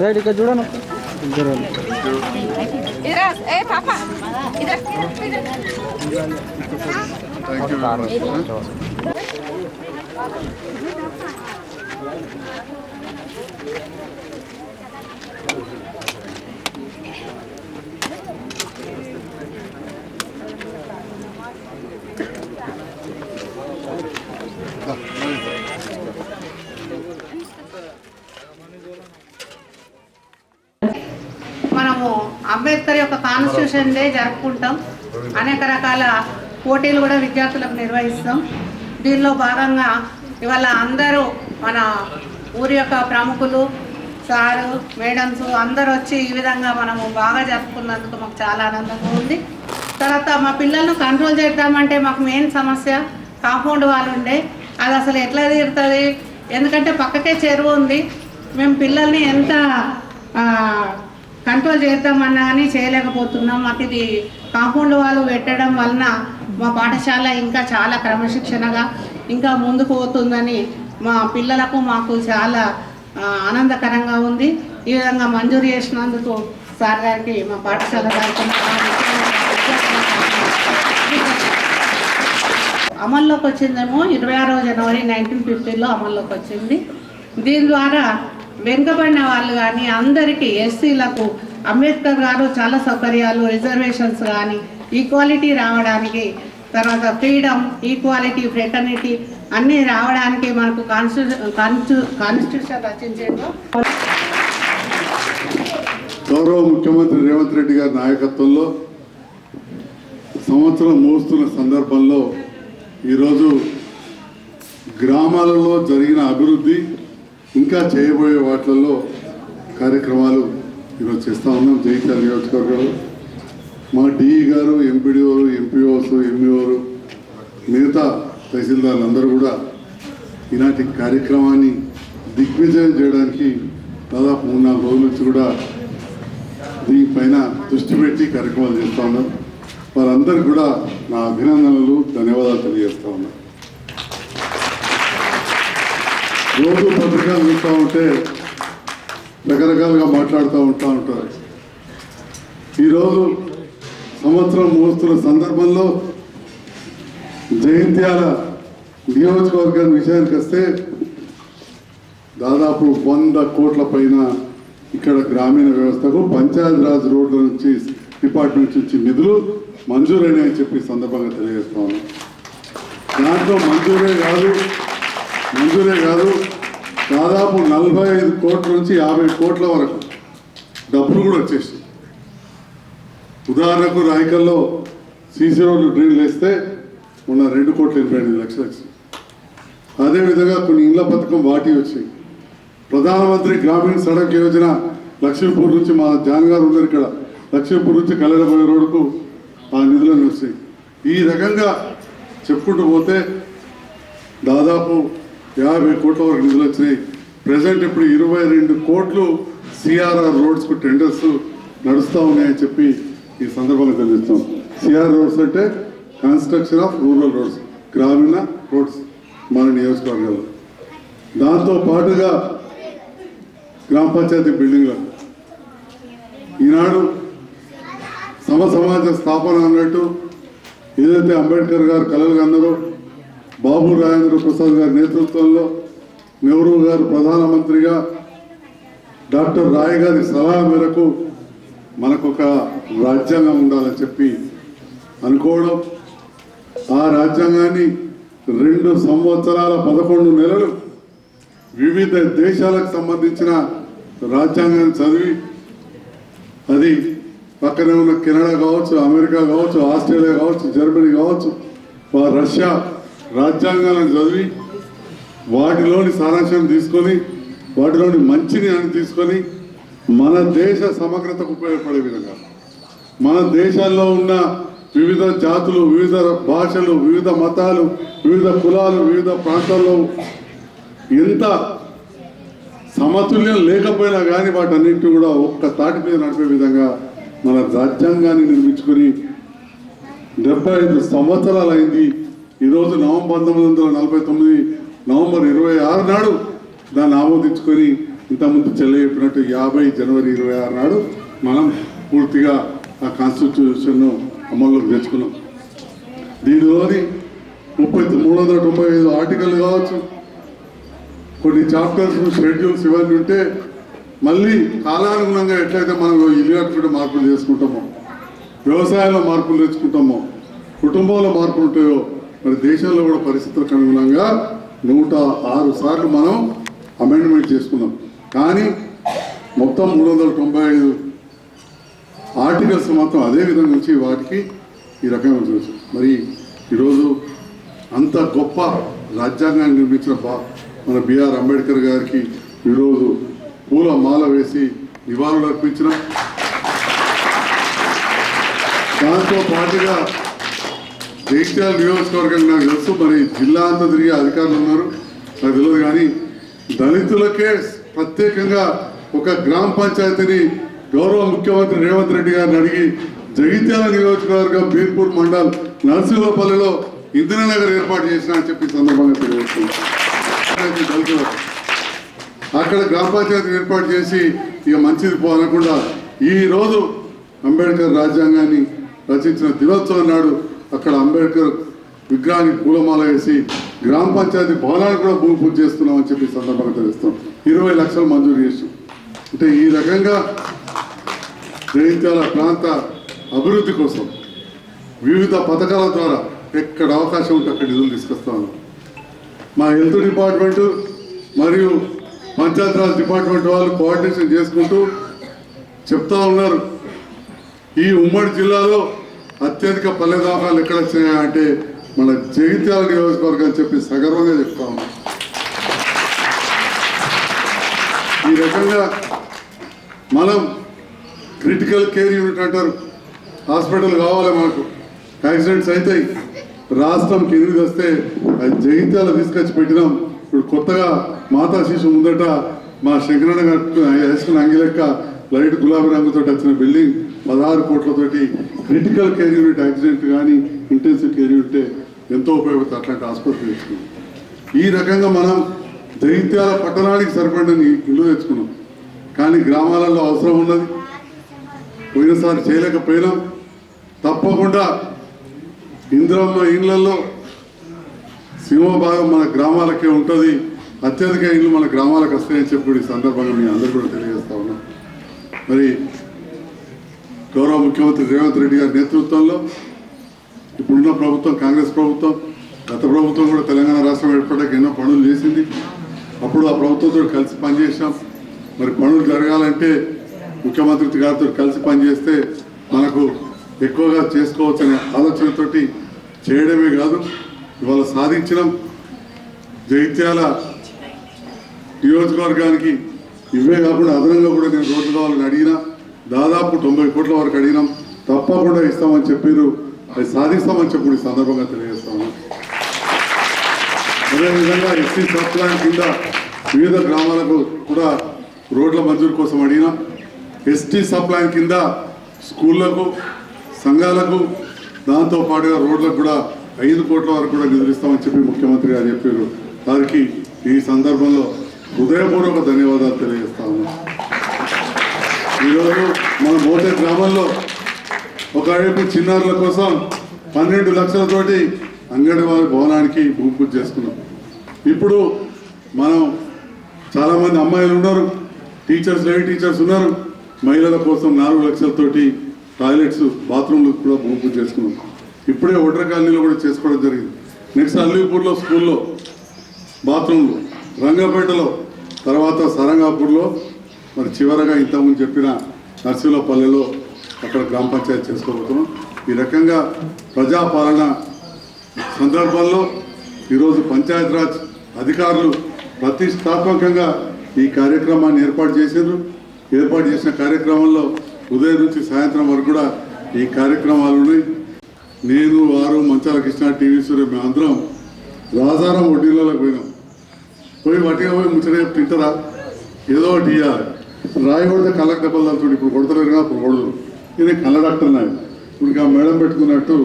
Ready का जुड़ा ना इधर इधर ए पापा इधर इधर thank you very much Ambedkar యొక్క కాన్స్టిట్యూషన్ డే జరుపుకుంటాం. అనేక రకాల పోటీలు కూడా విద్యార్థులకు నిర్వహిస్తాం. దీనిలో భాగంగా ఇవాళ అందరూ మన ఊరి యొక్క ప్రముఖులు సారు మేడమ్స్ అందరూ వచ్చి ఈ విధంగా మనము బాగా జరుపుకున్నందుకు మాకు చాలా ఆనందంగా ఉంది. తర్వాత మా పిల్లలను కంట్రోల్ చేద్దామంటే మాకు మెయిన్ సమస్య కాంపౌండ్ వాళ్ళు ఉండే. అది అసలు ఎట్లా తీరుతుంది? ఎందుకంటే పక్కకే చెరువు ఉంది. మేము పిల్లల్ని ఎంత కంట్రోల్ చేద్దామన్నా కానీ చేయలేకపోతున్నాం. మాకు ఇది కాంపౌండ్ వాళ్ళు పెట్టడం వలన మా పాఠశాల ఇంకా చాలా క్రమశిక్షణగా ఇంకా ముందుకు పోతుందని మా పిల్లలకు మాకు చాలా ఆనందకరంగా ఉంది. ఈ విధంగా మంజూరు చేసినందుకు సార్ గారికి మా పాఠశాల అమల్లోకి వచ్చిందేమో ఇరవై ఆరో జనవరి నైన్టీన్ ఫిఫ్టీలో అమల్లోకి వచ్చింది. దీని ద్వారా వెనుకబడిన వాళ్ళు కానీ అందరికీ ఎస్సీలకు అంబేద్కర్ గారు చాలా సౌకర్యాలు రిజర్వేషన్స్ కానీ ఈక్వాలిటీ రావడానికి తర్వాత ఫ్రీడమ్ ఈక్వాలిటీ ఫ్రెటర్నిటీ అన్నీ రావడానికి మనకు కాన్స్టిట్యూ కాన్స్టిట్యూషన్ రచించేందుకు గౌరవ ముఖ్యమంత్రి రేవంత్ రెడ్డి గారి నాయకత్వంలో సంవత్సరం మోస్తున్న సందర్భంలో ఈరోజు గ్రామాలలో జరిగిన అభివృద్ధి ఇంకా చేయబోయే వాటిల్లో కార్యక్రమాలు ఈరోజు చేస్తూ ఉన్నాం. జైత్యాల నియోజకవర్గంలో. మా డిఈ గారు ఎంపీడీఓలు ఎంపీఓస్ ఎంఈఓలు మిగతా తహసీల్దార్లు అందరూ కూడా ఈనాటి కార్యక్రమాన్ని దిగ్విజయం చేయడానికి దాదాపు మూడు నాలుగు రోజుల నుంచి కూడా దీనిపైన దృష్టి పెట్టి కార్యక్రమాలు చేస్తూ ఉన్నాం. వారందరికీ కూడా నా అభినందనలు ధన్యవాదాలు తెలియజేస్తూ ఉన్నాను రోజు పత్రికలు చూస్తూ ఉంటే రకరకాలుగా మాట్లాడుతూ ఉంటా ఉంటారు. ఈరోజు సంవత్సరం మోస్తున్న సందర్భంలో జయంత్యాల నియోజకవర్గం విషయానికి వస్తే దాదాపు వంద కోట్ల పైన ఇక్కడ గ్రామీణ వ్యవస్థకు పంచాయతీరాజ్ రోడ్ల నుంచి డిపార్ట్మెంట్ నుంచి నిధులు మంజూరైనాయని చెప్పి సందర్భంగా తెలియజేస్తా ఉన్నాం. దాంట్లో మంజూరే కాదు మంజూరే కాదు దాదాపు నలభై ఐదు కోట్ల నుంచి యాభై కోట్ల వరకు డబ్బులు కూడా వచ్చేసి ఉదాహరణకు రాయకల్లో సీసీ రోడ్లు డ్రీల్ వేస్తే మొన్న రెండు కోట్ల ఎనభై ఎనిమిది లక్షలు వచ్చింది అదేవిధంగా కొన్ని ఇళ్ళ పథకం వాటి వచ్చాయి. ప్రధానమంత్రి గ్రామీణ సడక్ యోజన లక్ష్మీపూర్ నుంచి మా జాన్ గారు ఉన్నారు ఇక్కడ. లక్ష్మీపూర్ నుంచి కలెరబోయే రోడ్డుకు ఆ నిధులను వచ్చాయి ఈ రకంగా చెప్పుకుంటూ పోతే దాదాపు యాభై కోట్ల వరకు నిధులు వచ్చినాయి. ప్రజెంట్ ఇప్పుడు ఇరవై రెండు కోట్లు సిఆర్ఆర్ రోడ్స్కు టెండర్స్ నడుస్తూ ఉన్నాయని చెప్పి ఈ సందర్భంలో తెలియజేస్తాం. సిఆర్ రోడ్స్ అంటే కన్స్ట్రక్షన్ ఆఫ్ రూరల్ రోడ్స్ గ్రామీణ రోడ్స్ మన నియోజకవర్గాల్లో. దాంతో పాటుగా గ్రామ పంచాయతీ బిల్డింగ్లు. ఈనాడు సమ సమాజ స్థాపన అన్నట్టు ఏదైతే అంబేద్కర్ గారు కలలు కన్నారో బాబు రాజేంద్ర ప్రసాద్ గారి నేతృత్వంలో నెహ్రూ గారు ప్రధానమంత్రిగా డాక్టర్ రాయ్ గారి సలహా మేరకు మనకు ఒక రాజ్యాంగం ఉండాలని చెప్పి అనుకోవడం. ఆ రాజ్యాంగాన్ని రెండు సంవత్సరాల పదకొండు నెలలు వివిధ దేశాలకు సంబంధించిన రాజ్యాంగాన్ని చదివి అది పక్కనే ఉన్న కెనడా కావచ్చు అమెరికా కావచ్చు ఆస్ట్రేలియా కావచ్చు జర్మనీ కావచ్చు రష్యా రాజ్యాంగాలను చదివి వాటిలోని సారాంశం తీసుకొని వాటిలోని మంచిని అని తీసుకొని మన దేశ సమగ్రతకు ఉపయోగపడే విధంగా మన దేశాల్లో ఉన్న వివిధ జాతులు వివిధ భాషలు వివిధ మతాలు వివిధ కులాలు వివిధ ప్రాంతాల్లో ఎంత సమతుల్యం లేకపోయినా కానీ వాటన్నింటినీ కూడా ఒక్క తాటి మీద నడిపే విధంగా మన రాజ్యాంగాన్ని నిర్మించుకొని డెబ్బై ఐదు సంవత్సరాలు అయింది ఈరోజు నవంబర్ పంతొమ్మిది వందల నలభై తొమ్మిది నవంబర్ ఇరవై ఆరు నాడు దాన్ని ఆమోదించుకొని ఇంతకుముందు చెల్లె చెప్పినట్టు యాభై జనవరి ఇరవై ఆరు నాడు మనం పూర్తిగా ఆ కాన్స్టిట్యూషన్ను అమల్లోకి తెచ్చుకున్నాం. దీనిలోని ముప్పై మూడు వందల తొంభై ఐదు ఆర్టికల్ కావచ్చు కొన్ని చాప్టర్స్ షెడ్యూల్స్ ఇవన్నీ ఉంటే మళ్ళీ కాలానుగుణంగా ఎట్లయితే మనం ఇల్లు కట్టుకుంటే మార్పులు చేసుకుంటామో వ్యవసాయంలో మార్పులు తెచ్చుకుంటామో కుటుంబంలో మార్పులు ఉంటాయో మరి దేశంలో కూడా పరిస్థితులకు అనుగుణంగా నూట ఆరు సార్లు మనం అమెండ్మెంట్ చేసుకున్నాం. కానీ మొత్తం మూడు వందల తొంభై ఐదు ఆర్టికల్స్ మొత్తం అదే విధంగా వచ్చి వాటికి ఈ రకంగా ఉంచవచ్చు మరి ఈరోజు అంత గొప్ప రాజ్యాంగాన్ని నిర్మించిన బా మన బిఆర్ అంబేద్కర్ గారికి ఈరోజు పూల మాల వేసి నివాళులు అర్పించినాం దాంతో పాటుగా జగిత్యాల నియోజకవర్గం నాకు తెలుసు మరి జిల్లా అంతా తిరిగే అధికారులు ఉన్నారు. నాకు తెలియదు కానీ దళితులకే ప్రత్యేకంగా ఒక గ్రామ పంచాయతీని గౌరవ ముఖ్యమంత్రి రేవంత్ రెడ్డి గారిని అడిగి జగిత్యాల నియోజకవర్గం బీర్పూర్ మండల్ నరసింహపల్లిలో ఇందిరానగర్ ఏర్పాటు చేసిన అని చెప్పి సందర్భంగా తెలియజేస్తున్నాను. అక్కడ గ్రామ పంచాయతీ ఏర్పాటు చేసి ఇక మంచిది పోనకుండా ఈరోజు అంబేద్కర్ రాజ్యాంగాన్ని రచించిన దినోత్సవం నాడు అక్కడ అంబేద్కర్ విగ్రహానికి పూలమాల వేసి గ్రామ పంచాయతీ భవనానికి కూడా భూమి పూజ చేస్తున్నామని చెప్పి సందర్భంగా తెలుస్తాం. ఇరవై లక్షలు మంజూరు చేసి. అంటే ఈ రకంగా జగిత్యాల ప్రాంత అభివృద్ధి కోసం వివిధ పథకాల ద్వారా ఎక్కడ అవకాశం ఉంటే అక్కడ నిధులు తీసుకొస్తాను మా హెల్త్ డిపార్ట్మెంటు మరియు పంచాయతీరాజ్ డిపార్ట్మెంట్ వాళ్ళు కోఆర్డినేషన్ చేసుకుంటూ చెప్తా ఉన్నారు. ఈ ఉమ్మడి జిల్లాలో అత్యధిక పల్లె దవాఖాలు ఎక్కడ వచ్చినాయంటే మన జగిత్యాల నియోజకవర్గం అని చెప్పి సగర్వంగా చెప్తా ఉన్నాం. ఈ రకంగా మనం క్రిటికల్ కేర్ యూనిట్ అంటారు. హాస్పిటల్ కావాలి మాకు యాక్సిడెంట్స్ అవుతాయి రాష్ట్రం కిందికి వస్తే అది జగిత్యాల తీసుకొచ్చి పెట్టినాం. ఇప్పుడు కొత్తగా మాతా శిశు ముందట మా శంకరణ గారు వేసుకున్న అంగిలెక్క లైట్ గులాబీ రంగుతో వచ్చిన బిల్డింగ్ పదహారు కోట్లతోటి క్రిటికల్ కేర్ యూనిట్ యాక్సిడెంట్ కానీ ఇంటెన్సివ్ కేర్ యూనిట్ ఎంతో ఉపయోగపడుతుంది. అట్లాంటి ఆసుపత్రి తెచ్చుకున్నాం. ఈ రకంగా మనం దైత్యాల పట్టణానికి సరిపడని ఇల్లు తెచ్చుకున్నాం. కానీ గ్రామాలలో అవసరం ఉన్నది. పోయినసారి చేయలేకపోయినాం. తప్పకుండా ఇంద్రమ్మ ఇళ్ళలో సింహభాగం మన గ్రామాలకే ఉంటుంది. అత్యధిక ఇళ్ళు మన గ్రామాలకు వస్తాయని చెప్పి ఈ సందర్భంగా మీ అందరూ కూడా తెలియజేస్తా ఉన్నాం. మరి గౌరవ ముఖ్యమంత్రి రేవంత్ రెడ్డి గారి నేతృత్వంలో ఇప్పుడున్న ప్రభుత్వం కాంగ్రెస్ ప్రభుత్వం గత ప్రభుత్వం కూడా తెలంగాణ రాష్ట్రం ఏర్పడ్డాక ఎన్నో పనులు చేసింది. అప్పుడు ఆ ప్రభుత్వంతో కలిసి పనిచేసాం మరి పనులు జరగాలంటే ముఖ్యమంత్రి గారితో కలిసి పనిచేస్తే మనకు ఎక్కువగా చేసుకోవచ్చనే ఆలోచనతోటి చేయడమే కాదు ఇవాళ సాధించడం జగిత్యాల నియోజకవర్గానికి ఇవే కాకుండా అదనంగా కూడా నేను రోడ్లు కావాలని అడిగినా దాదాపు తొంభై కోట్ల వరకు అడిగినాం. తప్పకుండా ఇస్తామని చెప్పారు అది సాధిస్తామని చెప్పి ఈ సందర్భంగా తెలియజేస్తాము. అదేవిధంగా ఎస్సీ సబ్ ప్లాన్ కింద వివిధ గ్రామాలకు కూడా రోడ్ల మంజూరు కోసం అడిగినాం. ఎస్టీ సబ్ ప్లాన్ కింద స్కూళ్ళకు సంఘాలకు దాంతో పాటుగా రోడ్లకు కూడా ఐదు కోట్ల వరకు కూడా నిధులు చెప్పి ముఖ్యమంత్రి గారు చెప్పారు వారికి ఈ సందర్భంలో హృదయపూర్వక ధన్యవాదాలు తెలియజేస్తా ఉన్నాం ఈరోజు మన మోతే గ్రామంలో ఒకవైపు చిన్నారుల కోసం పన్నెండు లక్షలతోటి అంగన్వాడీ భవనానికి భూమి పూజ చేసుకున్నాం. ఇప్పుడు మనం చాలామంది అమ్మాయిలు ఉన్నారు టీచర్స్ లేడీ టీచర్స్ ఉన్నారు. మహిళల కోసం నాలుగు లక్షలతోటి టాయిలెట్స్ బాత్రూమ్లు కూడా భూమి పూజ చేసుకున్నాం. ఇప్పుడే ఒడ్ర కాలనీలో కూడా చేసుకోవడం జరిగింది. నెక్స్ట్ అల్లీపూర్లో స్కూల్లో బాత్రూమ్లు రంగపేటలో తర్వాత సరంగాపూర్లో మరి చివరగా ఇంతకుముందు చెప్పిన నర్సీలపల్లెలో అక్కడ గ్రామ పంచాయతీ చేసుకోబోతున్నాం. ఈ రకంగా ప్రజాపాలన సందర్భంలో ఈరోజు పంచాయతీరాజ్ అధికారులు ప్రతిష్టాత్మకంగా ఈ కార్యక్రమాన్ని ఏర్పాటు చేశారు. ఏర్పాటు చేసిన కార్యక్రమంలో ఉదయం నుంచి సాయంత్రం వరకు కూడా ఈ కార్యక్రమాలు ఉన్నాయి. నేను వారు మంచాల కృష్ణ టీవీ సూర్య మేమందరం రాజారాం వడ్డీలోకి పోయినాం. పోయి వట్టిగా పోయి ముచ్చట తింటారా? ఏదో ఒకటి ఇవ్వాలి రాయి కళ్ళకు దెబ్బలు తగ్గుతుంది ఇప్పుడు కొడతలేరు కదా అప్పుడు కొడదు. ఇది కళ్ళ డాక్టర్ నాయన ఇప్పుడు ఆ మేడం పెట్టుకున్నట్టు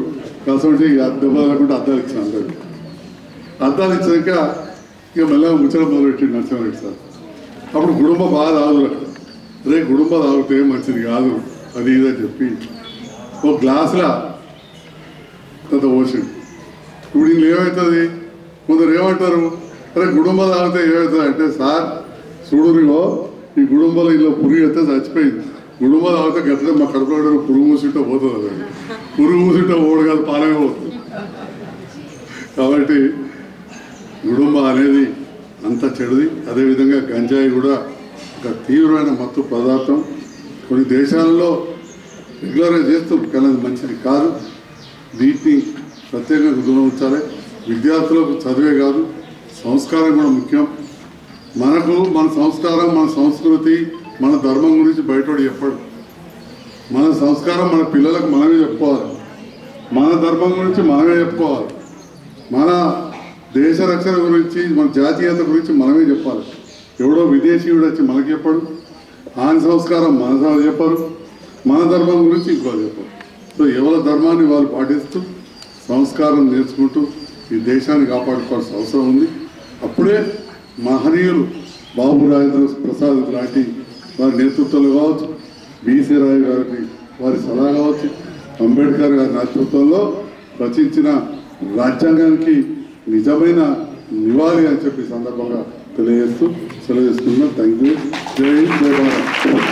కసంటి దెబ్బలు లేకుండా అద్దాలు ఇచ్చిన అందరికి అద్దాలు ఇచ్చాక ఇక మళ్ళీ ముచ్చట మొదలుపెట్టి నరసింహారెడ్డి సార్. అప్పుడు గుడుంబ బాగా తాగురు రే కుటుంబ తాగితే మంచిది కాదు అది ఇది అని చెప్పి ఓ గ్లాసులా అంత పోసిండు. ఇప్పుడు వీళ్ళు ఏమవుతుంది కొందరు ఏమంటారు? అరే గుడుంబ తాగితే ఏమవుతుంది అంటే సార్ చూడునిగో ఈ గుడుంబలో ఇలా పురుగు అయితే చచ్చిపోయింది. గుడుంబ తాగితే గట్లే మా కడుపులో పురుగు మూసింటే పోతుంది అది. పురుగు మూసింటే పోడు కాదు పాలమే పోతుంది. కాబట్టి గుడుంబ అనేది అంత చెడుది. అదేవిధంగా గంజాయి కూడా ఒక తీవ్రమైన మత్తు పదార్థం. కొన్ని దేశాలలో రెగ్యులరైజ్ చేస్తుంది కానీ అది మంచిది కాదు. వీటిని ప్రత్యేకంగా దూరం ఉంచాలి. విద్యార్థులకు చదివే కాదు సంస్కారం కూడా ముఖ్యం. మనకు మన సంస్కారం మన సంస్కృతి మన ధర్మం గురించి బయటోడు చెప్పడు. మన సంస్కారం మన పిల్లలకు మనమే చెప్పుకోవాలి. మన ధర్మం గురించి మనమే చెప్పుకోవాలి. మన దేశ రక్షణ గురించి మన జాతీయత గురించి మనమే చెప్పాలి. ఎవడో విదేశీయుడు వచ్చి మనకి చెప్పడు. ఆయన సంస్కారం మన చెప్పరు. మన ధర్మం గురించి ఇంకో చెప్పరు. సో ఎవరి ధర్మాన్ని వాళ్ళు పాటిస్తూ సంస్కారం నేర్చుకుంటూ ఈ దేశాన్ని కాపాడుకోవాల్సిన అవసరం ఉంది. అప్పుడే మహనీయులు బాబు రాజేంద్ర ప్రసాద్ లాంటి వారి నేతృత్వంలో కావచ్చు బీసీ రాయ్ గారి వారి సలహా కావచ్చు అంబేద్కర్ గారి నేతృత్వంలో రచించిన రాజ్యాంగానికి నిజమైన నివాళి అని చెప్పి సందర్భంగా తెలియజేస్తూ సెలవు చేసుకుందాం థ్యాంక్ యూ జై జయ భారత్.